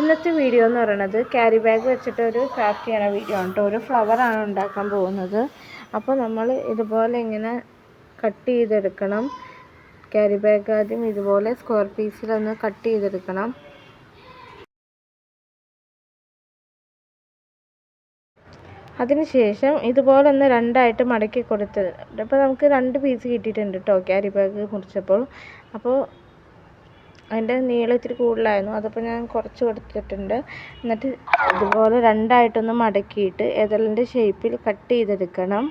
ഇന്നത്തെ വീഡിയോ എന്ന് പറയുന്നത് ക്യാരി ബാഗ് വെച്ചിട്ട് ഒരു ക്രാഫ്റ്റ് ചെയ്യണ വീഡിയോ ആണ് കേട്ടോ ഒരു ഫ്ലവറാണ് ഉണ്ടാക്കാൻ പോകുന്നത്. അപ്പോൾ നമ്മൾ ഇതുപോലെ ഇങ്ങനെ കട്ട് ചെയ്തെടുക്കണം. ക്യാരി ബാഗ് ആദ്യം ഇതുപോലെ സ്ക്വയർ പീസിലൊന്ന് കട്ട് ചെയ്തെടുക്കണം. അതിനുശേഷം ഇതുപോലെ ഒന്ന് രണ്ടായിട്ട് മടക്കി കൊടുത്ത് അപ്പോൾ നമുക്ക് രണ്ട് പീസ് കിട്ടിയിട്ടുണ്ട് കേട്ടോ ക്യാരി ബാഗ് മുറിച്ചപ്പോൾ അപ്പോൾ അതിന്റെ നീളം ഇത്തിരി കൂടുതലായിരുന്നു. അതപ്പോൾ ഞാൻ കുറച്ച് കൊടുത്തിട്ടുണ്ട് എന്നിട്ട് ഇതുപോലെ രണ്ടായിട്ടൊന്ന് മടക്കിയിട്ട് എതളിന്റെ ഷേപ്പിൽ കട്ട് ചെയ്തെടുക്കണം.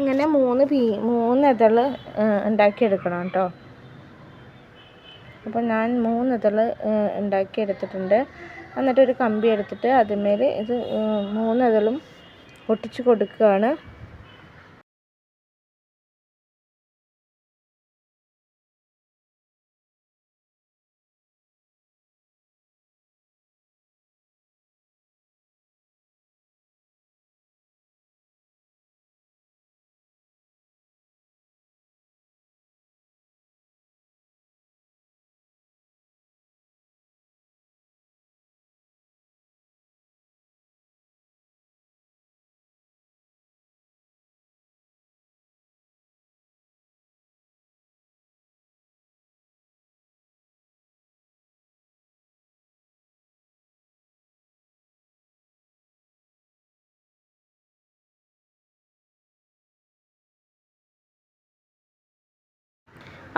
അങ്ങനെ മൂന്ന് പീ മൂന്ന് ഇതൾ ഉണ്ടാക്കിയെടുക്കണം കേട്ടോ അപ്പോൾ ഞാൻ മൂന്ന് ഇതൾ ഉണ്ടാക്കിയെടുത്തിട്ടുണ്ട്. എന്നിട്ട് ഒരു കമ്പി എടുത്തിട്ട് അതിന്മേൽ ഇത് മൂന്ന് ഇതളും ഒട്ടിച്ച് കൊടുക്കുകയാണ്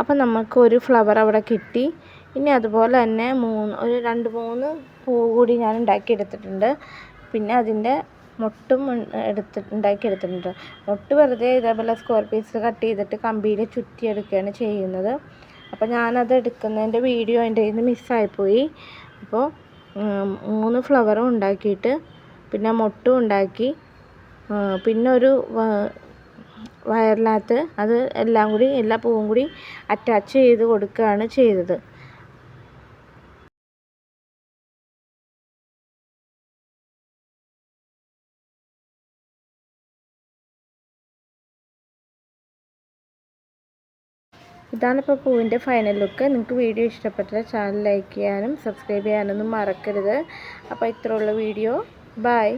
അപ്പോൾ നമുക്ക് ഒരു ഫ്ലവർ അവിടെ കിട്ടി. ഇനി അതുപോലെ തന്നെ മൂന്ന് ഒരു രണ്ട് മൂന്ന് പൂ കൂടി ഞാൻ ഉണ്ടാക്കിയെടുത്തിട്ടുണ്ട്. പിന്നെ അതിന്റെ മൊട്ടും എടുത്ത് ഉണ്ടാക്കിയെടുത്തിട്ടുണ്ട്. മൊട്ട് വെറുതെ ഇതേപോലെ സ്ക്വയർ പീസ് കട്ട് ചെയ്തിട്ട് കമ്പിയിൽ ചുറ്റിയെടുക്കുകയാണ് ചെയ്യുന്നത്. അപ്പോൾ ഞാനത് എടുക്കുന്നതിന്റെ വീഡിയോ എന്റെ കയ്യിൽ നിന്ന് മിസ്സായിപ്പോയി അപ്പോൾ മൂന്ന് ഫ്ലവറും ഉണ്ടാക്കിയിട്ട് പിന്നെ മൊട്ടും ഉണ്ടാക്കി പിന്നെ ഒരു വയറിനകത്ത് അത് എല്ലാം കൂടി എല്ലാ പൂവും കൂടി അറ്റാച്ച് ചെയ്ത് കൊടുക്കുകയാണ് ചെയ്തത്. ഇതാണ് ഇപ്പോൾ പൂവിന്റെ ഫൈനൽ ലുക്ക് നിങ്ങൾക്ക് വീഡിയോ ഇഷ്ടപ്പെട്ടാൽ ചാനൽ ലൈക്ക് ചെയ്യാനും സബ്സ്ക്രൈബ് ചെയ്യാനൊന്നും മറക്കരുത്. അപ്പോൾ ഇത്രയുള്ള വീഡിയോ. ബൈ